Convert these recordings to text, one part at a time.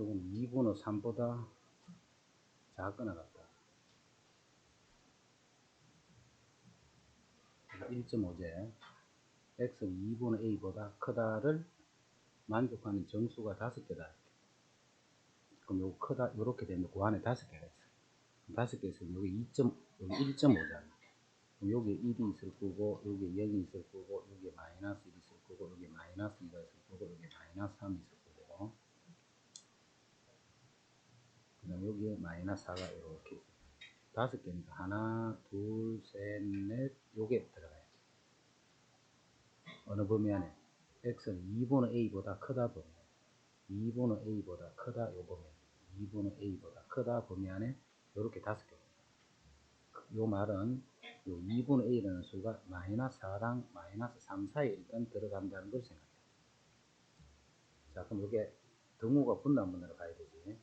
요건 2분의 3보다 작거나 같다. 1.5제 x는 2분의 a보다 크다를 만족하는 정수가 다섯 개다. 그럼 요거 크다 요렇게 되면 그 안에 다섯 개가 있어. 다섯 개 있으면 여기 2. 여기 1.5잖아. 그럼 여기에 1이 있을 거고 여기에 0이 있을 거고 여기에 마이너스 1이 있을 거고 여기에 마이너스 2가 있을 거고 여기에 마이너스 3이 있을 거고 그 다음 여기에 마이너스 4가 이렇게. 다섯 개니까 하나 둘 셋 넷 요게 들어가야지. 어느 범위 안에? X는 2분의 a보다 크다 범위 2분의 a보다 크다 요 범위 2분의 a보다 크다 범위 안에 요렇게 다섯 개. 요 말은 요 2분의 a라는 수가 마이너스 4랑 마이너스 3 사이에 일단 들어간다는 걸 생각해 자 그럼 요게 등호가 분단문으로 가야 되지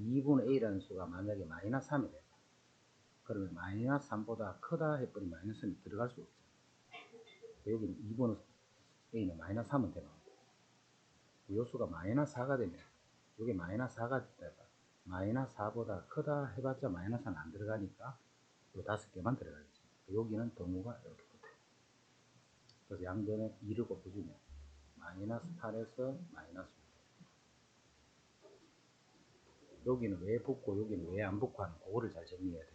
2분의 a라는 수가 만약에 마이너스 3이 돼 그러면 마이너스 3보다 크다 해버리면 마이너스 3이 들어갈 수 없잖아. 여기는 2분의 a는 마이너스 3은 되는 거고 요 수가 마이너스 4가 되면 요게 마이너스 4가 됐다 마이너스 4보다 크다 해봤자 마이너스는 안 들어가니까 요 다섯 개만 들어가겠지. 여기는 등호가 이렇게 붙어 그래서 양변에 2를 곱해주면 마이너스 8에서 마이너스 6 여기는 왜 붙고 여기는 왜 안 붙고 하는 그거를 잘 정리해야 돼